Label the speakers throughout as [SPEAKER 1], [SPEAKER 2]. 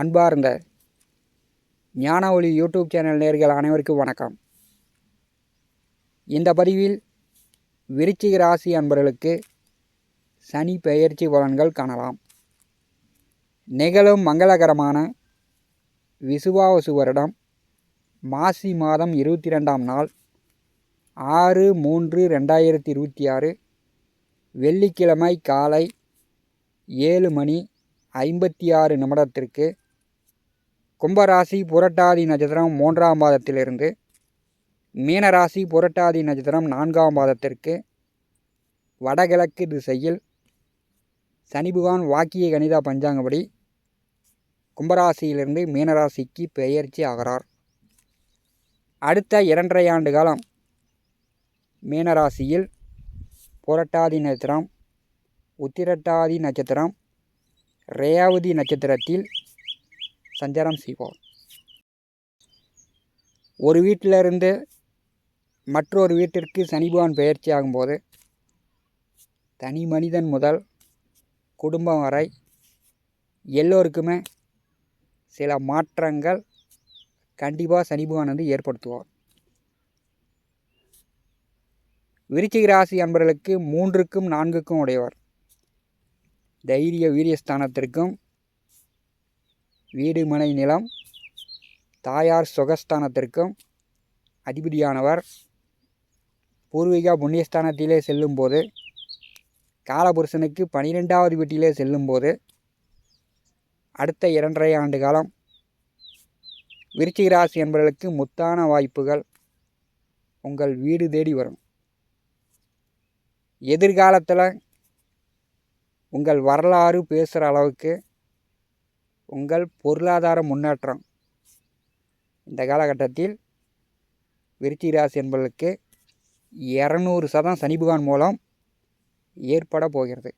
[SPEAKER 1] அன்பார்ந்த ஞான ஒளி யூடியூப் சேனல் நேர்கள் அனைவருக்கும் வணக்கம். இந்த பதிவில் விருச்சிக ராசி அன்பர்களுக்கு சனி பெயர்ச்சி பலன்கள் காணலாம். நிகழும் மங்களகரமான விசுவாவசு வருடம் மாசி மாதம் இருபத்தி ரெண்டாம் நாள் ஆறு மூன்று ரெண்டாயிரத்தி இருபத்தி ஆறு வெள்ளிக்கிழமை காலை ஏழு மணி ஐம்பத்தி ஆறு நிமிடத்திற்கு கும்பராசி புரட்டாதி நட்சத்திரம் மூன்றாம் பாதத்திலிருந்து மீனராசி புரட்டாதி நட்சத்திரம் நான்காம் பாதத்திற்கு வடகிழக்கு திசையில் சனி பகவான் வாக்கிய கணித பஞ்சாங்கப்படி கும்பராசியிலிருந்து மீனராசிக்கு பெயர்ச்சி ஆகிறார். அடுத்த இரண்டரை ஆண்டு காலம் மீனராசியில் புரட்டாதி நட்சத்திரம் உத்திரட்டாதி நட்சத்திரம் ரேவதி நட்சத்திரத்தில் சஞ்சாரம் செய்வோம். ஒரு வீட்டிலிருந்து மற்றொரு வீட்டிற்கு சனி பகவான் பெயர்ச்சி ஆகும்போது தனி மனிதன் முதல் குடும்பம் வரை எல்லோருக்குமே சில மாற்றங்கள் கண்டிப்பாக சனி பகவான் வந்து ஏற்படுத்துவார். விருச்சிக ராசி அன்பர்களுக்கு மூன்றுக்கும் நான்குக்கும் உடையவர். தைரிய வீரியஸ்தானத்திற்கும் வீடு மனை நிலம். தாயார் சுகஸ்தானத்திற்கும் அதிபதியானவர் பூர்வீக புண்ணியஸ்தானத்திலே செல்லும்போது காலபுருஷனுக்கு பனிரெண்டாவது வீட்டிலே செல்லும்போது அடுத்த இரண்டரை ஆண்டு காலம் விருச்சிக ராசி என்பவர்களுக்கு முத்தான வாய்ப்புகள் உங்கள் வீடு தேடி வரும். எதிர்காலத்தில் உங்கள் வரலாறு பேசுகிற அளவுக்கு உங்கள் பொருளாதார முன்னேற்றம். இந்த காலகட்டத்தில் விருச்சிக ராசி என்பவர்களுக்கு இரநூறு சதம் சனி பகவான் மூலம் ஏற்பட போகிறது.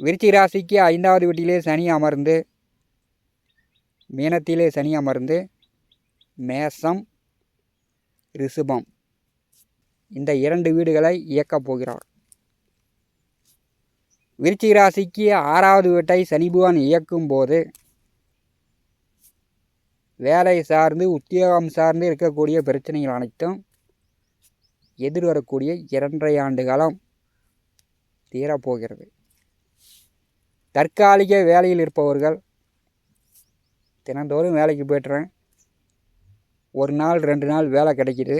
[SPEAKER 1] விருச்சிக ராசிக்கு ஐந்தாவது வீட்டிலே சனி அமர்ந்து மீனத்திலே சனி அமர்ந்து மேசம் ரிஷபம் இந்த இரண்டு வீடுகளை இயக்கப் போகிறார். விருச்சிக ராசிக்கு ஆறாவது வீட்டை சனி பகவான் இயக்கும் போது வேலை சார்ந்து உத்தியோகம் சார்ந்து இருக்கக்கூடிய பிரச்சனைகள் அனைத்தும் எதிர்வரக்கூடிய இரண்டரை ஆண்டு காலம் தீரப்போகிறது. தற்காலிக வேலையில் இருப்பவர்கள் தினந்தோறும் வேலைக்கு போய்ட்டுறேன். ஒரு நாள் ரெண்டு நாள் வேலை கிடைக்கிது.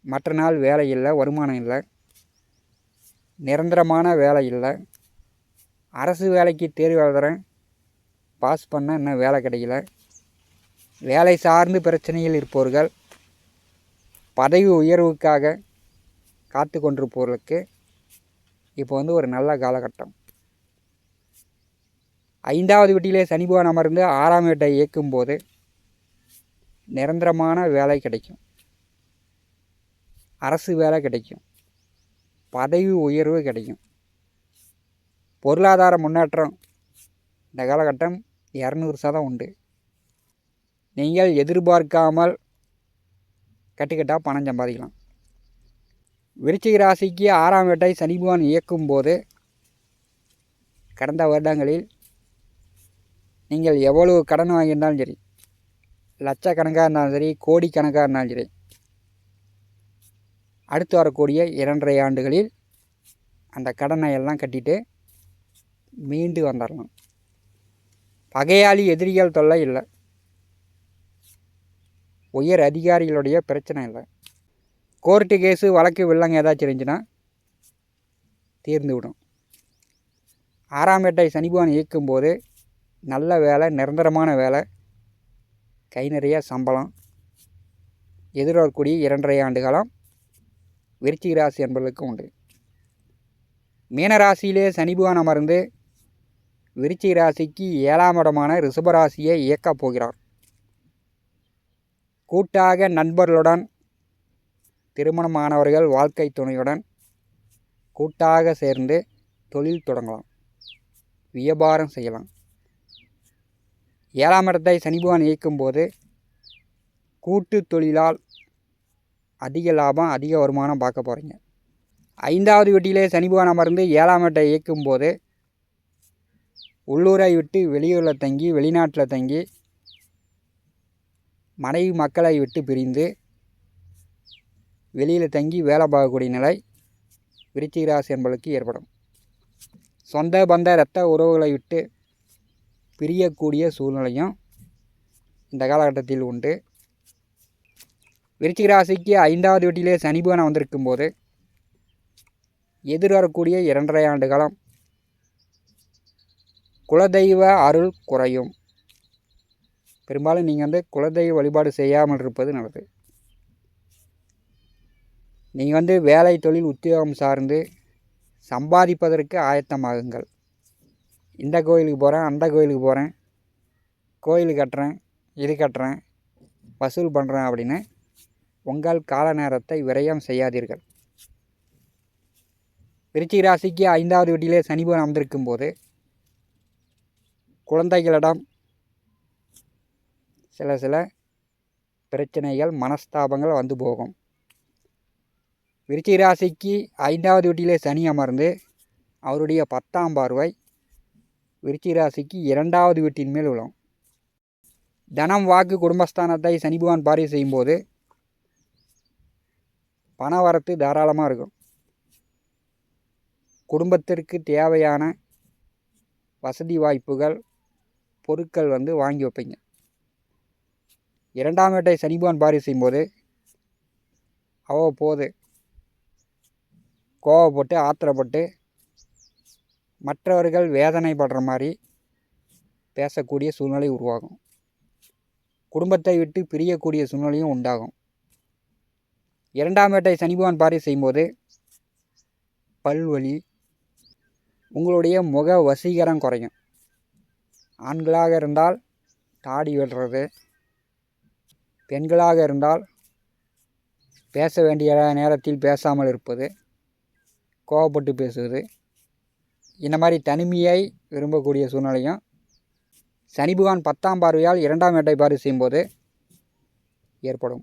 [SPEAKER 1] மற்ற நாள் வேலை இல்லை வருமானம் இல்லை. நிரந்தரமான வேலை இல்லை. அரசு வேலைக்கு தேர்வு எழுதுகிறேன் பாஸ் பண்ண இன்னும் வேலை கிடைக்கல. வேலை சார்ந்து பிரச்சனையில் இருப்பவர்கள் பதவி உயர்வுக்காக காத்து கொண்டிருப்பவர்களுக்கு இப்போ வந்து ஒரு நல்ல காலகட்டம். ஐந்தாவது வீட்டிலே சனி அமர்ந்து ஆறாம் வீட்டை இயக்கும்போது நிரந்தரமான வேலை கிடைக்கும். அரசு வேலை கிடைக்கும். பதவி உயர்வு கிடைக்கும். பொருளாதார முன்னேற்றம் இந்த காலகட்டம் இரநூறு சதம் உண்டு. நீங்கள் எதிர்பார்க்காமல் கட்டுக்கட்டாக பணம் சம்பாதிக்கலாம். விருச்சிக ராசிக்கு ஆறாம் வீட்டை சனி இயக்கும் இயக்கும்போது கடந்த வருடங்களில் நீங்கள் எவ்வளவு கடன் வாங்கியிருந்தாலும் சரி லட்சக்கணக்காக இருந்தாலும் சரி கோடிக்கணக்காக இருந்தாலும் சரி அடுத்து வரக்கூடிய இரண்டரை ஆண்டுகளில் அந்த கடனை எல்லாம் கட்டிட்டு மீண்டு வந்துடலாம் பகையாளி எதிரிகள் தொல்லை இல்லை. உயர் அதிகாரிகளுடைய பிரச்சனை இல்லை. கோர்ட்டு கேஸு வழக்கு வில்லங்க ஏதாச்சும் இருந்துச்சுன்னா தீர்ந்து விடும். ஆறாம் எட்டை சனிபவன் இயக்கும்போது நல்ல வேலை நிரந்தரமான வேலை. கை நிறைய சம்பளம். எதிர்வரக்கூடிய இரண்டரை ஆண்டு காலம் விருச்சிக ராசி என்பதற்கு உண்டு. மீனராசியிலே சனிபுவான் அமர்ந்து விருச்சிக ராசிக்கு ஏழாம் இடமான ரிஷபராசியை இயக்கப் போகிறார். கூட்டாக நண்பர்களுடன் திருமணமானவர்கள் வாழ்க்கை துணையுடன் கூட்டாக சேர்ந்து தொழில் தொடங்கலாம் வியாபாரம் செய்யலாம். ஏழாம் இடத்தை சனிபகவான் இயக்கும்போது கூட்டு தொழிலால் அதிக லாபம் அதிக வருமானம் பார்க்க போகிறீங்க ஐந்தாவது வீட்டிலே சனிபகவான் அமர்ந்து ஏழாம் இடத்தை இயக்கும்போது உள்ளூரை விட்டு வெளியூரில் தங்கி வெளிநாட்டில் தங்கி மனைவி மக்களை விட்டு பிரிந்து வெளியில் தங்கி வேலை பார்க்கக்கூடிய நிலை விருச்சிகராசி ராசி ஏற்படும். சொந்த பந்த இரத்த உறவுகளை விட்டு பிரியக்கூடிய சூழ்நிலையும் இந்த காலகட்டத்தில் உண்டு. விருச்சிகராசிக்கு ஐந்தாவது வீட்டிலே சனி வந்திருக்கும் போது எதிர்வரக்கூடிய இரண்டரை ஆண்டு காலம். குலதெய்வ அருள் குறையும். பெரும்பாலும் நீங்கள் வந்து குலதெய்வ வழிபாடு செய்யாமல் இருப்பது நல்லது. நீங்கள் வந்து வேலை தொழில் உத்தியோகம் சார்ந்து சம்பாதிப்பதற்கு ஆயத்தமாகுங்கள். இந்த கோயிலுக்கு போகிறேன் அந்த கோயிலுக்கு போகிறேன் கோயில் கட்டுறேன் இது கட்டுறேன் வசூல் பண்ணுறேன் அப்படின்னு உங்கள் கால நேரத்தை விரயம் செய்யாதீர்கள். விருச்சிக ராசிக்கு ஐந்தாவது வீட்டிலே சனி அமர்ந்திருக்கும் போது குழந்தைகளிடம் சில சில பிரச்சனைகள் மனஸ்தாபங்கள் வந்து போகும். விருச்சிக ராசிக்கு ஐந்தாவது வீட்டிலே சனி அமர்ந்து அவருடைய பத்தாம் பார்வை விருச்சிக ராசிக்கு இரண்டாவது வீட்டின் மேல் விழும். தனம் வாக்கு குடும்பஸ்தானத்தை சனி பகவான் பார்வை செய்யும்போது பண வரத்து தாராளமாக இருக்கும். குடும்பத்திற்கு தேவையான வசதி வாய்ப்புகள் பொருட்கள் வந்து வாங்கி வைப்பீங்க. இரண்டாம் வேட்டை சனிபான் பாரி செய்யும்போது அவ்வப்போது கோவப்பட்டு ஆத்திரப்பட்டு மற்றவர்கள் வேதனைப்படுற மாதிரி பேசக்கூடிய சூழ்நிலை உருவாகும். குடும்பத்தை விட்டு பிரியக்கூடிய சூழ்நிலையும் உண்டாகும். இரண்டாம் வேட்டை சனிபகவான் பாரி செய்யும்போது பல்வலி உங்களுடைய முக வசீகரம் குறையும். ஆண்களாக இருந்தால் தாடி விடுறது பெண்களாக இருந்தால் பேச வேண்டிய நேரத்தில் பேசாமல் இருப்பது கோவப்பட்டு பேசுவது. இந்த மாதிரி தனிமையை விரும்பக்கூடிய சூழ்நிலையும் சனி பகவான் பத்தாம் பார்வையால் இரண்டாம் வேட்டை பார்வை செய்யும்போது ஏற்படும்.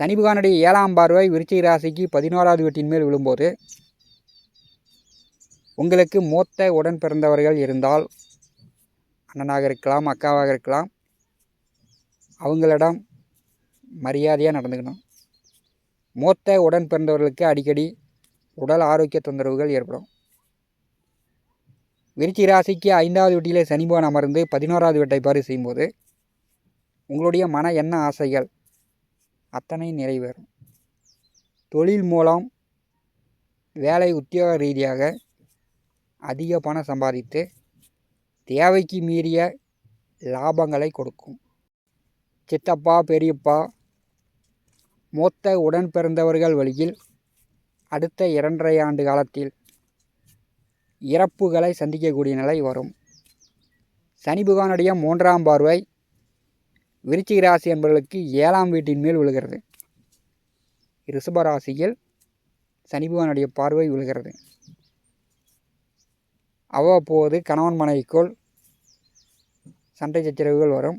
[SPEAKER 1] சனி பகவானுடைய ஏழாம் பார்வை விருச்சிக ராசிக்கு பதினோராவது வீட்டின் மேல் விழும்போது உங்களுக்கு மூத்த உடன் பிறந்தவர்கள் இருந்தால் அண்ணனாக இருக்கலாம் அக்காவாக இருக்கலாம். அவங்களிடம் மரியாதையாக நடந்துக்கணும். மூத்த உடன் பிறந்தவர்களுக்கு அடிக்கடி உடல் ஆரோக்கிய தொந்தரவுகள் ஏற்படும். விருச்சி ராசிக்கு ஐந்தாவது வீட்டிலே சனிபவன் அமர்ந்து பதினோராவது வீட்டை பாரு செய்யும்போது உங்களுடைய மன எண்ண ஆசைகள் அத்தனை நிறைவேறும். தொழில் மூலம் வேலை உத்தியோக ரீதியாக அதிக பணம் சம்பாதித்து தேவைக்கு மீறிய லாபங்களை கொடுக்கும். சித்தப்பா பெரியப்பா மூத்த உடன் பிறந்தவர்கள் வழியில் அடுத்த இரண்டரை ஆண்டு காலத்தில் இறப்புகளை சந்திக்கக்கூடிய நிலை வரும். சனி புகானுடைய மூன்றாம் பார்வை விருச்சிக ராசி என்பவர்களுக்கு ஏழாம் வீட்டின் மேல் விழுகிறது. ரிஷப ராசியில் சனி புகானுடைய பார்வை விழுகிறது. அவ்வப்போது கணவன் மனைவிக்குள் சண்டை சச்சரவுகள் வரும்.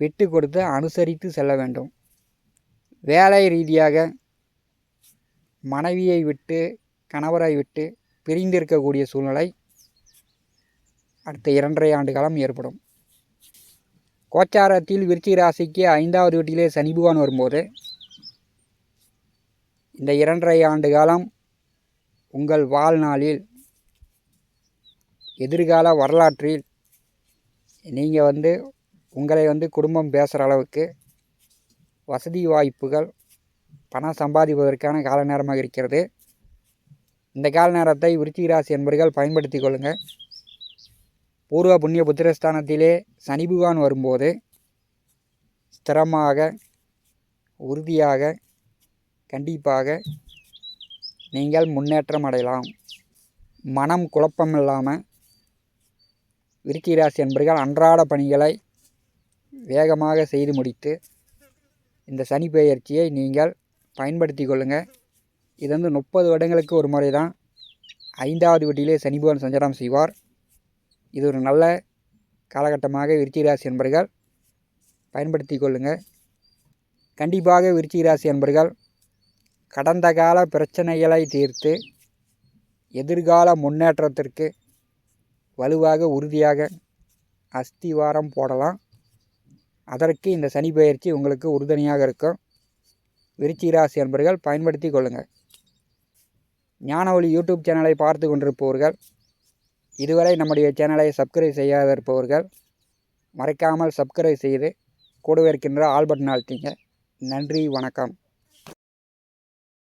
[SPEAKER 1] விட்டு கொடுத்து அனுசரித்து செல்ல வேண்டும். வேலை ரீதியாக மனைவியை விட்டு கணவரை விட்டு பிரிந்திருக்கக்கூடிய சூழ்நிலை அடுத்த இரண்டரை ஆண்டு காலம் ஏற்படும். கோச்சாரத்தில் விருச்சிக ராசிக்கு ஐந்தாவது வீட்டிலே சனி பகவான் வரும்போது இந்த இரண்டரை ஆண்டு காலம் உங்கள் வாழ்நாளில் எதிர்கால வரலாற்றில் நீங்கள் வந்து உங்களை வந்து குடும்பம் பேசுகிற அளவுக்கு வசதி வாய்ப்புகள் பணம் சம்பாதிப்பதற்கான கால நேரமாக இருக்கிறது. இந்த கால நேரத்தை விருச்சிக ராசி என்பர்கள் பயன்படுத்தி கொள்ளுங்கள் பூர்வ புண்ணிய புத்திரஸ்தானத்திலே சனி பகவான் வரும்போது ஸ்திரமாக உறுதியாக கண்டிப்பாக நீங்கள் முன்னேற்றம் அடையலாம். மனம் குழப்பம் இல்லாமல் விருச்சிக ராசி என்பர்கள் அன்றாட பணிகளை வேகமாக செய்து முடித்து இந்த சனி பெயர்ச்சியை நீங்கள் பயன்படுத்தி கொள்ளுங்கள் இது வந்து முப்பது வருடங்களுக்கு ஒரு முறை தான் ஐந்தாவது வீட்டிலே சனி பகவான் சஞ்சாரம் செய்வார். இது ஒரு நல்ல காலகட்டமாக விருச்சி ராசி என்பர்கள் பயன்படுத்தி கொள்ளுங்கள் கண்டிப்பாக விருச்சி ராசி என்பர்கள் கடந்த கால பிரச்சனைகளை தீர்த்து எதிர்கால முன்னேற்றத்திற்கு வலுவாக உறுதியாக அஸ்திவாரம் போடலாம். அதற்கு இந்த சனி பயிற்சி உங்களுக்கு உறுதுணையாக இருக்கும். விருச்சி ராசி என்பர்கள் பயன்படுத்தி கொள்ளுங்கள். ஞான ஒளி யூடியூப் சேனலை பார்த்து கொண்டிருப்பவர்கள் இதுவரை நம்முடைய சேனலை சப்ஸ்கிரைப் செய்யாத இருப்பவர்கள் மறைக்காமல் சப்ஸ்கிரைப் செய்து கூடவே இருக்கின்ற ஆல்பர்ட் பட்டன் நன்றி வணக்கம்.